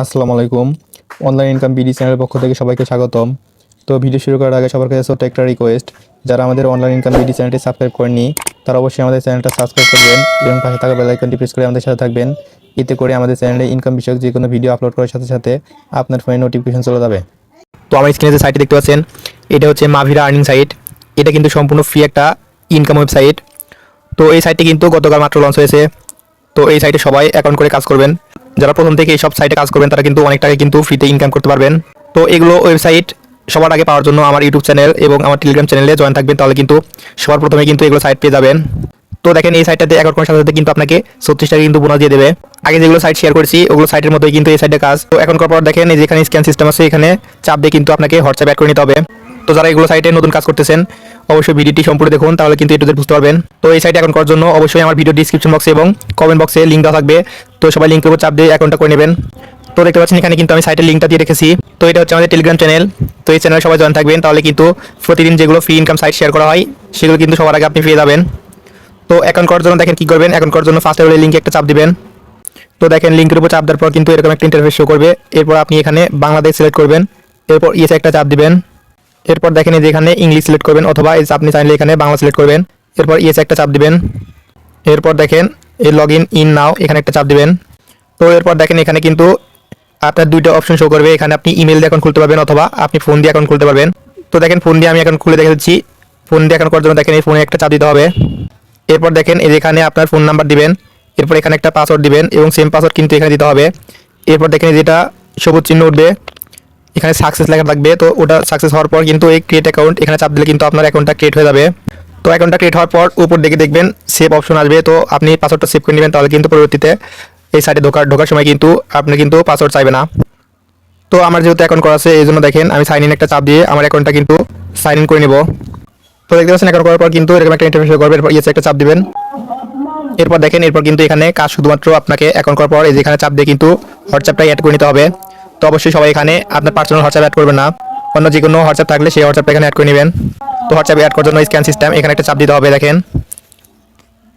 আসসালামু আলাইকুম। Online income BD চ্যানেলের পক্ষ থেকে সবাইকে স্বাগতম। তো ভিডিও শুরু করার আগে সবার কাছে ছোট্ট একটা রিকোয়েস্ট যারা আমাদের অনলাইন ইনকাম বিডি চ্যানেলটি সাবস্ক্রাইব করেননি, তারা অবশ্যই আমাদের চ্যানেলটা সাবস্ক্রাইব করবেন এবং পাশে থাকা বেল আইকনটি প্রেস করে আমাদের সাথে থাকবেন। এতে করে আমাদের চ্যানেলে ইনকাম বিষয়ক যে কোনো ভিডিও আপলোড করার সাথে সাথে আপনার ফোনে নোটিফিকেশন চলে যাবে। তো আমার স্ক্রিনে যে সাইটটি দেখতে পাচ্ছেন, এটা হচ্ছে মাভিরা আর্নিং সাইট এটা কিন্তু সম্পূর্ণ ফ্রি একটা ইনকাম ওয়েবসাইট তো এই সাইটটি কিন্তু গতকাল মাত্র লঞ্চ হয়েছে। তো এই সাইটে সবাই অ্যাকাউন্ট করে কাজ করবেন। যারা প্রথম থেকে এই সব সাইটে কাজ করবেন, তারা কিন্তু অনেক টাকা কিন্তু ফ্রিতে ইনকাম করতে পারবেন। তো এগুলো ওয়েবসাইট সবার আগে পাওয়ার জন্য আমার ইউটিউব চ্যানেল এবং আমার টেলিগ্রাম চ্যানেলে জয়েন থাকবেন, তাহলে কিন্তু সবার প্রথমে কিন্তু এগুলো সাইট পেয়ে যাবেন। তো দেখেন এই সাইটটাতে অ্যাকাউন্ট করার সাথে সাথে কিন্তু আপনাকে ছত্রিশ টাকা কিন্তু বোনাস দিয়ে দেবে। আগে যেগুলো সাইট শেয়ার করেছি, ওগুলো সাইটের মতোই কিন্তু এই সাইটে কাজ। তো এখন করার পর দেখেন যেখানে স্ক্যান সিস্টেম আছে, এখানে চাপ দিয়ে কিন্তু আপনাকে হোয়াটসঅ্যাপ অ্যাড করে নিতে হবে। তো যারা এগুলো সাইটে নতুন কাজ করতেছেন, অবশ্যই ভিডিওটি সম্পূর্ণ দেখুন, তাহলে কিন্তু এটুদের বুঝতে পারবেন। তো এই সাইটে অ্যাকাউন্ট করার জন্য অবশ্যই আমার ভিডিও ডিসক্রিপশন বক্সে এবং কমেন্ট বক্সে লিঙ্ক দেওয়া থাকবে। তো সবাই লিঙ্কের উপর চাপ দিয়ে অ্যাকাউন্টটা করে নেবেন। তো দেখতে পাচ্ছেন এখানে কিন্তু আমি সাইটের লিঙ্কটা দিয়ে রেখেছি। তো এটা হচ্ছে আমাদের টেলিগ্রাম চ্যানেল তো এই চ্যানেলে সবাই জয়েন থাকবেন, তাহলে কিন্তু প্রতিদিন যেগুলো ফ্রি ইনকাম সাইট শেয়ার করা হয়, সেগুলো কিন্তু সবার আগে আপনি পেয়ে যাবেন। তো অ্যাকাউন্ট করার জন্য দেখেন কী করবেন অ্যাকাউন্ট করার জন্য ফার্স্ট লেভেলের লিঙ্কে একটা চাপ দেবেন। তো দেখেন লিঙ্কের উপর চাপ দেওয়ার পর কিন্তু এরকম একটা ইন্টারফেস শো করবে। এরপর আপনি এখানে বাংলাদেশ সিলেক্ট করবেন। এরপর ইয়েসে একটা চাপ দিবেন। এরপর দেখেন যে এখানে ইংলিশ সিলেক্ট করবেন অথবা আপনি চাইলে এখানে বাংলা সিলেক্ট করবেন। এরপর ইয়েসে একটা চাপ দিবেন। এরপর দেখেন এই লগ ইন ইন নাও এখানে একটা চাপ দিবেন। তো এরপর দেখেন এখানে কিন্তু আপনার দুইটা অপশন শো করবে। এখানে আপনি ইমেল দিয়ে অ্যাকাউন্ট খুলতে পারবেন অথবা আপনি ফোন দিয়ে অ্যাকাউন্ট খুলতে পারবেন। তো দেখেন ফোন দিয়ে আমি অ্যাকাউন্ট খুলে দেখে দিচ্ছি। ফোন দিয়ে অ্যাকাউন্ট করার জন্য দেখেন এই ফোনে একটা চাপ দিতে হবে। এরপর দেখেন এখানে আপনার ফোন নাম্বার দিবেন। এরপর এখানে একটা পাসওয়ার্ড দিবেন এবং সেম পাসওয়ার্ড কিন্তু এখানে দিতে হবে। এরপর দেখেন যেটা সবুজ চিহ্ন উঠবে। এখানে সাকসেস লেখা থাকবে, তো ওটা সাকসেস হওয়ার পর কিন্তু এই ক্রিয়েট অ্যাকাউন্ট এখানে চাপ দিলে কিন্তু আপনার অ্যাকাউন্টটা ক্রিয়েট হয়ে যাবে। তো অ্যাকাউন্টটা ক্রিয়েট হওয়ার পর উপর দিকে দেখবেন সেভ অপশন আসবে, তো আপনি পাসওয়ার্ডটা সেভ করে নেবেন তাহলে কিন্তু পরবর্তীতে এই সাইটে ঢোকার ঢোকার সময় কিন্তু আপনি কিন্তু পাসওয়ার্ড চাইবে না। তো আমার যেহেতু অ্যাকাউন্ট করা আছে, এই জন্য দেখেন আমি সাইন ইন একটা চাপ দিয়ে আমার অ্যাকাউন্টটা কিন্তু সাইন ইন করে নেব। তো দেখতে পাচ্ছেন অ্যাকাউন্ট করার পর কিন্তু এরকম একটা ইন্টারফেস করবে এরপর ইয়েছে একটা চাপ দিবেন। এরপর দেখেন, এরপর কিন্তু এখানে কাজ শুধুমাত্র আপনাকে অ্যাকাউন্ট করার পর এই যেখানে চাপ দিয়ে কিন্তু হোয়াটসঅ্যাপটা অ্যাড করে নিতে হবে। তো অবশ্যই সবাই এখানে আপনার পার্সোনাল হোয়াটসঅ্যাপ অ্যাড করবেন না। অন্য যে কোনো হোয়াটসঅ্যাপ থাকলে সেই হোয়াটসঅ্যাপটা এখানে অ্যাড করে নেবেন। তো হোয়াটসঅ্যাপ অ্যাড করার জন্য স্ক্যান সিস্টেম এখানে একটা চাপ দিতে হবে, দেখেন।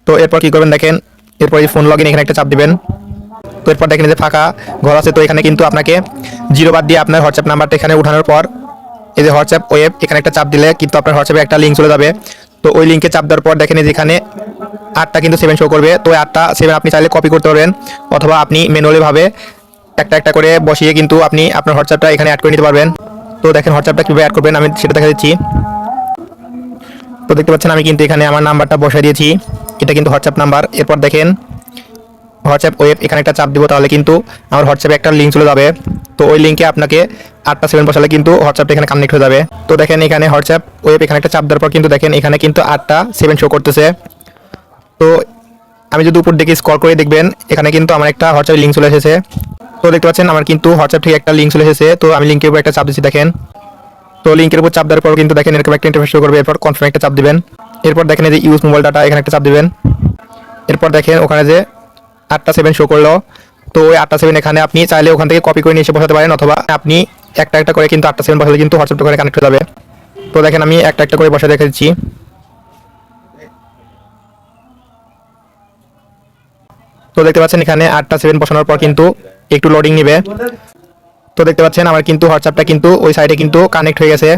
তো এরপর কি করবেন, দেখেন, এরপর এই ফোন লগ এখানে একটা চাপ দিবেন। তো এরপর দেখেন যে ফাঁকা ঘর আছে, তো এখানে কিন্তু আপনাকে জিরো বাদ দিয়ে আপনার হোয়াটসঅ্যাপ নাম্বারটা এখানে উঠানোর পর এই যে হোয়াটসঅ্যাপ ওয়েব এখানে একটা চাপ দিলে কিন্তু আপনার হোয়াটসঅ্যাপে একটা লিঙ্ক চলে যাবে। তো ওই লিঙ্কে চাপ দেওয়ার পর দেখেন এই যে এখানে আটটা কিন্তু সেভেন শো করবে। তো ওই আটটা সেভেন আপনি চাইলে কপি করতে পারবেন, অথবা আপনি ম্যানুয়ালি ভাবে একটা একটা করে বসিয়ে কিন্তু আপনি আপনার হোয়াটসঅ্যাপটা এখানে অ্যাড করে নিতে পারবেন। তো দেখেন হোয়াটসঅ্যাপটা কীভাবে অ্যাড করবেন, আমি সেটা দেখা দিচ্ছি। তো দেখতে পাচ্ছেন আমি কিন্তু এখানে আমার নাম্বারটা বসাই দিয়েছি। এটা কিন্তু হোয়াটসঅ্যাপ নাম্বার। এরপর দেখেন, হোয়াটসঅ্যাপ ওয়েব এখানে একটা চাপ দিব, তাহলে কিন্তু আমার হোয়াটসঅ্যাপে একটা লিঙ্ক চলে যাবে। তো ওই লিঙ্কে আপনাকে আটটা সেভেন বসালে কিন্তু হোয়াটসঅ্যাপটা এখানে কানেক্ট হয়ে যাবে। তো দেখেন এখানে হোয়াটসঅ্যাপ ওয়েব এখানে একটা চাপ দেওয়ার পর কিন্তু দেখেন এখানে কিন্তু আটটা সেভেন শো করতেছে। তো আমি যদি উপর দিকে স্কল করে দেখবেন, এখানে কিন্তু আমার একটা হোয়াটসঅ্যাপ লিঙ্ক চলে এসেছে। তো দেখতে পাচ্ছেন, আমার কিন্তু হোয়াটসঅ্যাপ থেকে একটা লিঙ্ক চলে এসেছে। তো আমি লিঙ্কের উপর একটা চাপ দিচ্ছি, দেখেন। তো লিঙ্কের উপর চাপ দেওয়ার পর কিন্তু দেখেন, এরকম একটা ইন্টারফেস করবে। এরপর কনফার্ম একটা চাপ দিবেন। এরপর দেখেন যে ইউজ মোবাইল ডাটা এখানে একটা চাপ দিবেন। এরপর দেখেন ওখানে যে আটটা সেভেন শো করল। তো ওই আটটা সেভেন এখানে আপনি চাইলে ওখান থেকে কপি করে নিয়ে এসে বসাতে পারেন, অথবা আপনি একটা একটা করে কিন্তু আটটা সেভেন বসালে কিন্তু হোয়াটসঅ্যাপটা করে কানেক্ট হয়ে যাবে। তো দেখেন, আমি একটা একটা করে বসে দেখে দিচ্ছি তো দেখতে পাচ্ছেন, এখানে আটটা সেভেন বসানোর পর কিন্তু একটু লোডিং নেবে। তো দেখতে পাচ্ছেন, আমার কিন্তু হোয়াটসঅ্যাপটা কিন্তু ওই সাইডে কিন্তু কানেক্ট হয়ে গেছে।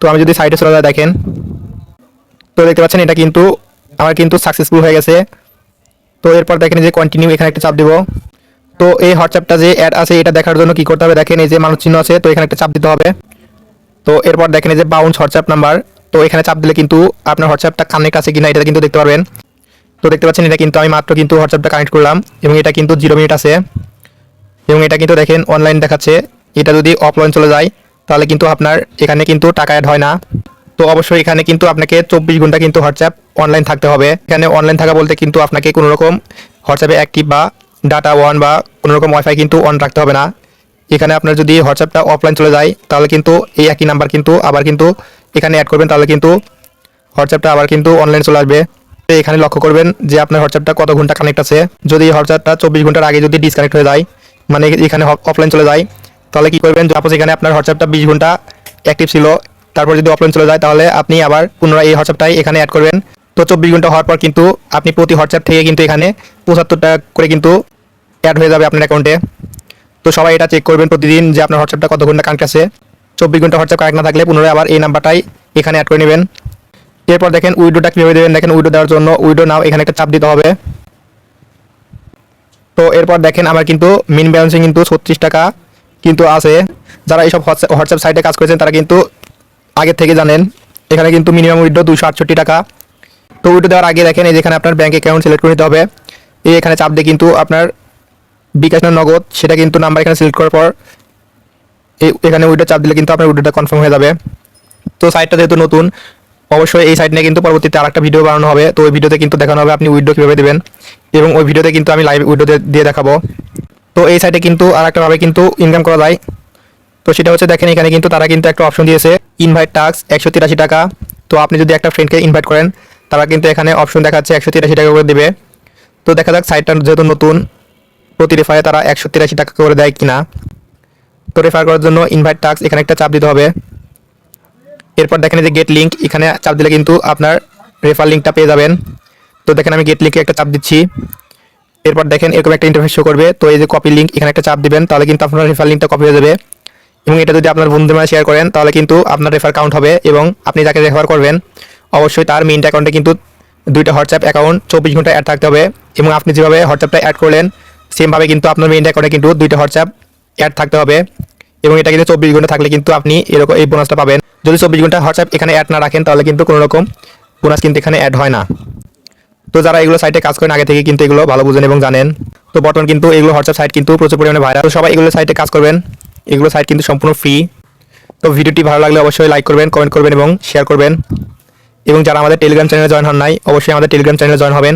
তো আমি যদি সাইডে চলে যাই, দেখেন। তো দেখতে পাচ্ছেন, এটা কিন্তু আমার কিন্তু সাকসেসফুল হয়ে গেছে। তো এরপর দেখেন যে কন্টিনিউ এখানে একটা চাপ দিব। তো এই হোয়াটসঅ্যাপটা যে অ্যাড আছে, এটা দেখার জন্য কি করতে হবে? দেখেন, এই যে মানুষ চিহ্ন আছে, তো এখানে একটা চাপ দিতে হবে। তো এরপর দেখেন, এই যে বাউন্স হোয়াটসঅ্যাপ নাম্বার তো এখানে চাপ দিলে কিন্তু আপনার হোয়াটসঅ্যাপটা কানেক্ট আছে কিনা, এটা কিন্তু দেখতে পারবেন। তো দেখতে পাচ্ছেন, এটা কিন্তু আমি মাত্র কিন্তু হোয়াটসঅ্যাপটা কানেক্ট করলাম, এবং এটা কিন্তু জিরো মিনিট আছে। এবং এটা কিন্তু দেখেন অনলাইন দেখাচ্ছে। এটা যদি অফলাইন চলে যায়, তাহলে কিন্তু আপনার এখানে কিন্তু টাকা অ্যাড হয় না। তো অবশ্যই এখানে কিন্তু আপনাকে চব্বিশ ঘণ্টা কিন্তু হোয়াটসঅ্যাপ অনলাইন থাকতে হবে। এখানে অনলাইন থাকা বলতে কিন্তু আপনাকে কোনো রকম হোয়াটসঅ্যাপে অ্যাক্টিভ বা ডাটা ওয়ান বা কোনো রকম ওয়াইফাই কিন্তু অন রাখতে হবে না। এখানে আপনার যদি হোয়াটসঅ্যাপটা অফলাইন চলে যায়, তাহলে কিন্তু এই একই নাম্বার কিন্তু আবার কিন্তু এখানে অ্যাড করবেন, তাহলে কিন্তু হোয়াটসঅ্যাপটা আবার কিন্তু অনলাইন চলে আসবে। এখানে লক্ষ্য করবেন যে আপনার হোয়াটসঅ্যাপটা কত ঘণ্টা কানেক্ট আছে। যদি হোয়াটসঅ্যাপটা চব্বিশ ঘণ্টার আগে যদি ডিসকানেক্ট হয়ে যায় মানে এখানে অফলাইন চলে যায়। তাহলে কি করবেন সাপোজ এখানে আপনার হোয়াটসঅ্যাপটা বিশ ঘণ্টা অ্যাক্টিভ ছিল, তারপর যদি অফলাইন চলে যায়, তাহলে আপনি আবার পুনরায় এই হোয়াটসঅ্যাপটাই এখানে অ্যাড করবেন। তো চব্বিশ ঘণ্টা হওয়ার পর কিন্তু আপনি প্রতি হোয়াটসঅ্যাপ থেকে কিন্তু এখানে পঁচাত্তর টাকা করে কিন্তু অ্যাড হয়ে যাবে আপনার অ্যাকাউন্টে তো সবাই এটা চেক করবেন প্রতিদিন যে আপনার হোয়াটসঅ্যাপটা কত ঘণ্টা কানেক্ট আছে। চব্বিশ ঘণ্টা হোয়াটসঅ্যাপ কানেক্ট না থাকলে পুনরায় আবার এই নাম্বারটাই এখানে অ্যাড করে নেবেন। এরপর দেখেন উইডোটা কীভাবে দেবেন? দেখেন উইডো দেওয়ার জন্য উইডো নাও এখানে একটা চাপ দিতে হবে। তো এরপর দেখেন আমার কিন্তু মিন ব্যালেন্সিং কিন্তু ছত্রিশ টাকা কিন্তু আছে। যারা এইসব হোয়াটসঅ্যাপ হোয়াটসঅ্যাপ সাইটে কাজ করেছেন, তারা কিন্তু আগে থেকে জানেন। এখানে কিন্তু মিনিমাম উইডো দুশো আটষট্টি টাকা। তো উইডো দেওয়ার আগে দেখেন, এই যেখানে আপনার ব্যাঙ্ক অ্যাকাউন্ট সিলেক্ট করে নিতে হবে। এই এখানে চাপ দিয়ে কিন্তু আপনার বিকাশ না নগদ, সেটা কিন্তু নাম্বার এখানে সিলেক্ট করার পর এই এখানে উইডো চাপ দিলে কিন্তু আপনার উইডোটা কনফার্ম হয়ে যাবে। তো সাইটটা যেহেতু নতুন, অবশ্যই এই সাইট নিয়ে কিন্তু পরবর্তীতে আরেকটা ভিডিও বানানো হবে। তো ওই ভিডিওতে কিন্তু দেখানো হবে আপনি উইডো কীভাবে দেবেন। এবং ওই ভিডিওতে কিন্তু আমি লাইভ উইডো দিয়ে দেখাবো। তো এই সাইটে কিন্তু আর ভাবে কিন্তু ইনকাম করা যায়। তো সেটা হচ্ছে দেখেন, এখানে কিন্তু তারা কিন্তু একটা অপশন দিয়েছে ইনভাইট টাক্স একশো তিরাশি টাকা। তো আপনি যদি একটা ফ্রেন্ডকে ইনভাইট করেন, তারা কিন্তু এখানে অপশন দেখাচ্ছে একশো তিরাশি টাকা করে দেবে। তো দেখা যাক সাইটটা যেহেতু নতুন, প্রতি রেফারে তারা একশো তিরাশি টাকা করে দেয় কিনা। তো রেফার করার জন্য ইনভাইট টাক্স এখানে একটা চাপ দিতে হবে। এরপর দেখেন যে গেট লিঙ্ক এখানে চাপ দিলে কিন্তু আপনার রেফার লিঙ্কটা পেয়ে যাবেন। তো দেখেন আমি গেট লিঙ্কে একটা চাপ দিচ্ছি। এরপর দেখেন এরকম একটা ইন্টারফেস শো করবে। তো এই যে কপি লিঙ্ক এখানে একটা চাপ দিবেন, তাহলে কিন্তু আপনার রেফার লিঙ্কটা কপি হয়ে যাবে। এবং এটা যদি আপনার বন্ধুদের মাঝে শেয়ার করেন, তাহলে কিন্তু আপনার রেফার কাউন্ট হবে এবং আপনি যাকে রেফার করবেন, অবশ্যই তার মেইন অ্যাকাউন্টে কিন্তু দুইটা হোয়াটসঅ্যাপ অ্যাকাউন্ট চব্বিশ ঘণ্টা অ্যাড থাকতে হবে। এবং আপনি যেভাবে হোয়াটসঅ্যাপটা অ্যাড করলেন সেমভাবে কিন্তু আপনার মেইন অ্যাকাউন্টে কিন্তু দুইটা হোয়াটসঅ্যাপ অ্যাড থাকতে হবে। এবং এটা কিন্তু চব্বিশ ঘণ্টা থাকলে কিন্তু আপনি এরকম এই বোনাসটা পাবেন। যদি চব্বিশ ঘণ্টা হোয়াটসঅ্যাপ এখানে অ্যাড না রাখেন, তাহলে কিন্তু কোনো রকম বোনাস কিন্তু এখানে অ্যাড হয় না। তো যারা এগুলো সাইটে কাজ করেন, আগে থেকে কিন্তু এগুলো ভালো বুঝেন এবং জানেন। তো বর্তমান কিন্তু এগুলো হোয়াটসঅ্যাপ সাইট কিন্তু প্রচুর পরিমাণে ভাইরাল সবাই এগুলো সাইটে কাজ করবেন। এগুলো সাইট কিন্তু সম্পূর্ণ ফ্রি তো ভিডিওটি ভালো লাগলে অবশ্যই লাইক করবেন কমেন্ট করবেন এবং শেয়ার করবেন। এবং যারা আমাদের টেলিগ্রাম চ্যানেলে জয়েন হন নাই, অবশ্যই আমাদের টেলিগ্রাম চ্যানেলে জয়েন হবেন।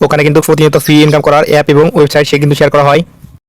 ওখানে কিন্তু প্রতিনিয়ত ফ্রি ইনকাম করার অ্যাপ এবং ওয়েবসাইট সে কিন্তু শেয়ার করা হয়।